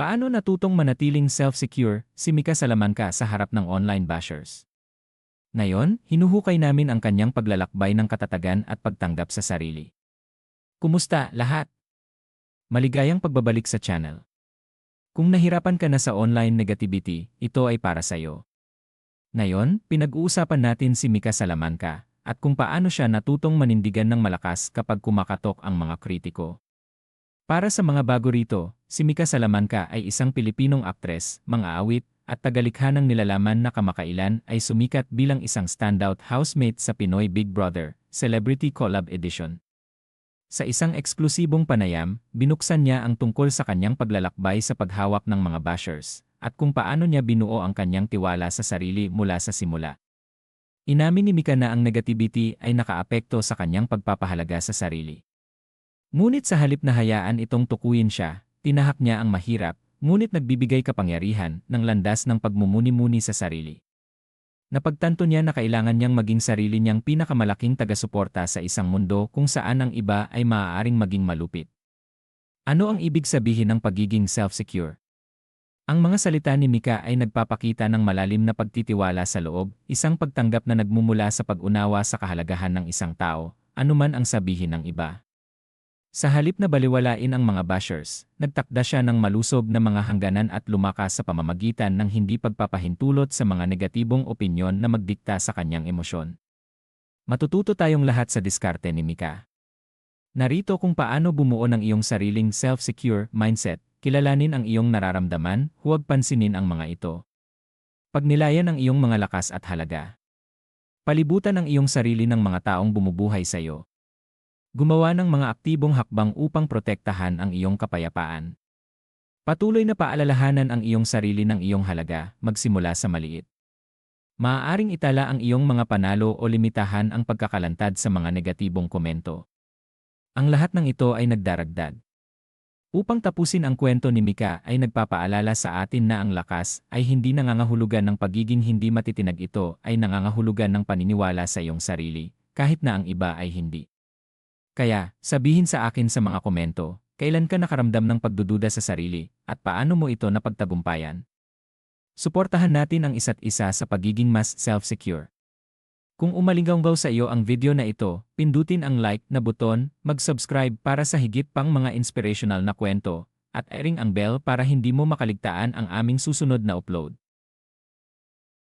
Paano natutong manatiling self-secure si Mika Salamanca sa harap ng online bashers? Ngayon, hinuhukay namin ang kanyang paglalakbay ng katatagan at pagtanggap sa sarili. Kumusta lahat? Maligayang pagbabalik sa channel. Kung nahirapan ka na sa online negativity, ito ay para sa'yo. Ngayon, pinag-uusapan natin si Mika Salamanca at kung paano siya natutong manindigan ng malakas kapag kumakatok ang mga kritiko. Para sa mga bago rito, si Mika Salamanca ay isang Pilipinong aktres, mga awit, at tagalikha ng nilalaman na kamakailan ay sumikat bilang isang standout housemate sa Pinoy Big Brother Celebrity Collab Edition. Sa isang eksklusibong panayam, binuksan niya ang tungkol sa kanyang paglalakbay sa paghawak ng mga bashers at kung paano niya binuo ang kanyang tiwala sa sarili mula sa simula. Inamin ni Mika na ang negativity ay nakaapekto sa kanyang pagpapahalaga sa sarili. Ngunit sa halip na hayaan itong tukuyin siya, tinahak niya ang mahirap, ngunit nagbibigay kapangyarihan ng landas ng pagmumuni-muni sa sarili. Napagtanto niya na kailangan niyang maging sarili niyang pinakamalaking taga-suporta sa isang mundo kung saan ang iba ay maaaring maging malupit. Ano ang ibig sabihin ng pagiging self-secure? Ang mga salita ni Mika ay nagpapakita ng malalim na pagtitiwala sa loob, isang pagtanggap na nagmumula sa pag-unawa sa kahalagahan ng isang tao, anuman ang sabihin ng iba. Sa halip na baliwalain ang mga bashers, nagtakda siya ng malusob na mga hangganan at lumakas sa pamamagitan ng hindi pagpapahintulot sa mga negatibong opinyon na magdikta sa kanyang emosyon. Matututo tayong lahat sa diskarte ni Mika. Narito kung paano bumuo ng iyong sariling self-secure mindset, kilalanin ang iyong nararamdaman, huwag pansinin ang mga ito. Pagnilayan ang iyong mga lakas at halaga. Palibutan ang iyong sarili ng mga taong bumubuhay sa iyo. Gumawa ng mga aktibong hakbang upang protektahan ang iyong kapayapaan. Patuloy na paalalahanan ang iyong sarili ng iyong halaga, magsimula sa maliit. Maaaring itala ang iyong mga panalo o limitahan ang pagkakalantad sa mga negatibong komento. Ang lahat ng ito ay nagdaragdag. Upang tapusin ang kwento ni Mika ay nagpapaalala sa atin na ang lakas ay hindi nangangahulugan ng pagiging hindi matitinag ito ay nangangahulugan ng paniniwala sa iyong sarili, kahit na ang iba ay hindi. Kaya, sabihin sa akin sa mga komento, kailan ka nakaramdam ng pagdududa sa sarili, at paano mo ito napagtagumpayan? Suportahan natin ang isa't isa sa pagiging mas self-secure. Kung umalinggaw sa iyo ang video na ito, pindutin ang like na buton, mag-subscribe para sa higit pang mga inspirational na kwento, at ering ang bell para hindi mo makaligtaan ang aming susunod na upload.